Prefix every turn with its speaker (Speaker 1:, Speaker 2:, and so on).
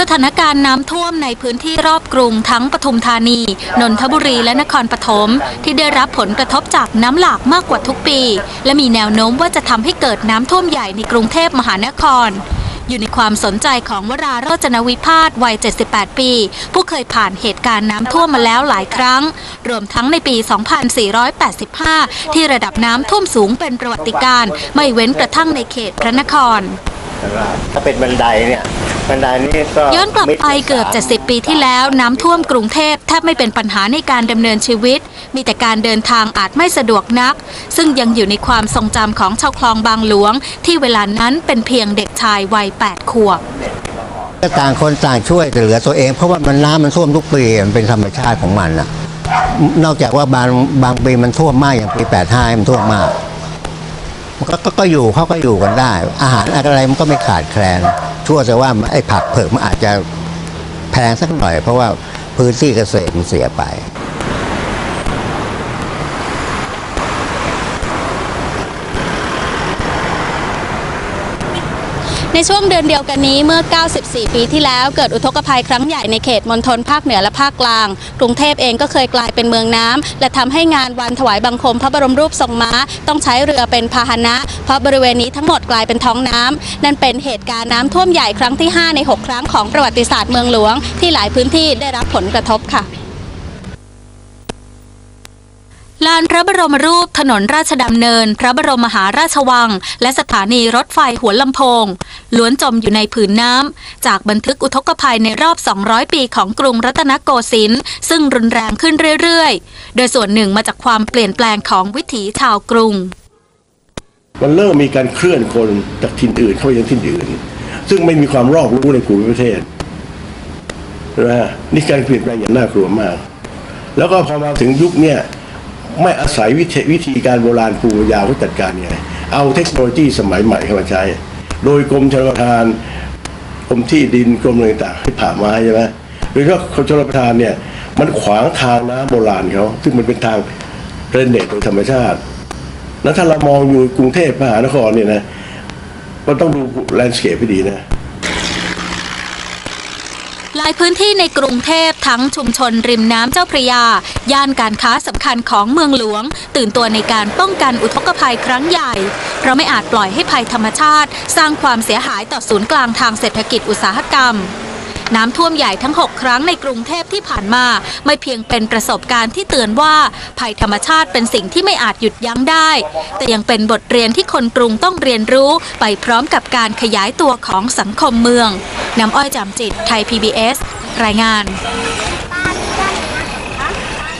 Speaker 1: สถานการณ์น้ำท่วมในพื้นที่รอบกรุงทั้งปทุมธานี นนทบุรีและนครปฐมที่ได้รับผลกระทบจากน้ำหลากมากกว่าทุกปี และมีแนวโน้มว่าจะทำให้เกิดน้ำท่วมใหญ่ในกรุงเทพมหานคร อยู่ในความสนใจของวราโรจนวิพาสวัย 78 ปี ผู้เคยผ่านเหตุการณ์น้ำท่วมมาแล้วหลายครั้ง รวมทั้งในปี 2485 ที่ระดับน้ำท่วมสูงเป็นประวัติการณ์ไม่เว้นกระทั่งในเขตพระนคร
Speaker 2: ถ้าเป็นบันไดเนี่ย บันไดนี่ก็
Speaker 1: ย้อนกลับไปเกือบ 70 ปีที่แล้วน้ำท่วมกรุงเทพแทบไม่เป็นปัญหาในการดำเนินชีวิต มีแต่การเดินทางอาจไม่สะดวกนัก ซึ่งยังอยู่ในความทรงจำของชาวคลองบางหลวง ที่เวลานั้นเป็นเพียงเด็กชายวัย 8 ขวบ
Speaker 2: ก็ต่างคนต่างช่วยแต่เหลือตัวเอง เพราะว่ามันน้ำมันท่วมทุกปีมันเป็นธรรมชาติของมันน่ะนอกจากว่าบางบางปีมันท่วมมากอย่างปี 85 มันท่วมมาก มันก็ก็ก็อยู่เขาก็อยู่กันได้ อาหารอะไรมันก็ไม่ขาดแคลนชั่วแต่ว่าไอ้ผักเผือกมันอาจจะแพงสักหน่อย เพราะว่าพื้นที่เกษตรมันเสียไป
Speaker 1: ในช่วงเดือนเดียวกันนี้เมื่อ 94 ปีที่แล้วเกิดอุทกภัยครั้งใหญ่ในเขตมณฑลภาคเหนือและภาคกลาง กรุงเทพเองก็เคยกลายเป็นเมืองน้ำและทำให้งานวันถวายบังคมพระบรมรูปทรงม้า ต้องใช้เรือเป็นพาหนะ เพราะบริเวณนี้ทั้งหมดกลายเป็นท้องน้ำนั่นเป็นเหตุการณ์น้ำท่วมใหญ่ครั้งที่ 5 ใน 6 ครั้งของประวัติศาสตร์เมืองหลวง ที่หลายพื้นที่ได้รับผลกระทบค่ะ ลานพระบรมรูปถนนราชดำเนิน พระบรมมหาราชวัง และสถานีรถไฟหัวลำโพง ล้วนจมอยู่ในผืนน้ำ จากบันทึกอุทกภัยในรอบ 200 ปีของกรุงรัตนโกสินทร์ซึ่งรุนแรงขึ้นเรื่อยๆ โดยส่วนหนึ่งมาจากความเปลี่ยนแปลงของวิถีชาวกรุง
Speaker 3: มันเริ่มมีการเคลื่อนคนจากถิ่นอื่นเข้าไปยังถิ่นอื่น ซึ่งไม่มีความรอบรู้ในภูมิประเทศนะฮะนี่การเปลี่ยนแปลงอย่างน่ากลัวมาก แล้วก็พอมาถึงยุคเนี้ย ไม่อาศัยวิธีวิธีการโบราณภูมิปัญญาเขาจัดการยังไงเอาเทคโนโลยีสมัยใหม่เข้ามาใช้ โดยกรมชลประทานกรมที่ดินกรมอะไรต่างให้ผ่าไม้ใช่ไหมโดยเฉพากรมชลประทานเนี่ยมันขวางทางน้ำโบราณเขาซึ่งมันเป็นทางเรนเนตโดยธรรมชาติ แล้วถ้าเรามองอยู่กรุงเทพมหานครเนี่ยนะมันต้องดูแลนด์สเคปให้ดีนะ
Speaker 1: หลายพื้นที่ในกรุงเทพทั้งชุมชนริมน้ำเจ้าพระยา ย่านการค้าสำคัญของเมืองหลวง ตื่นตัวในการป้องกันอุทกภัยครั้งใหญ่ เพราะไม่อาจปล่อยให้ภัยธรรมชาติ สร้างความเสียหายต่อศูนย์กลางทางเศรษฐกิจอุตสาหกรรม น้ำท่วมใหญ่ทั้ง 6 ครั้งในกรุงเทพที่ผ่านมา ไม่เพียงเป็นประสบการณ์ที่เตือนว่า ภัยธรรมชาติเป็นสิ่งที่ไม่อาจหยุดยั้งได้ แต่ยังเป็นบทเรียนที่คนกรุงต้องเรียนรู้ไปพร้อมกับการขยายตัวของสังคมเมือง น้ำอ้อยจามจิต ไทย PBS รายงาน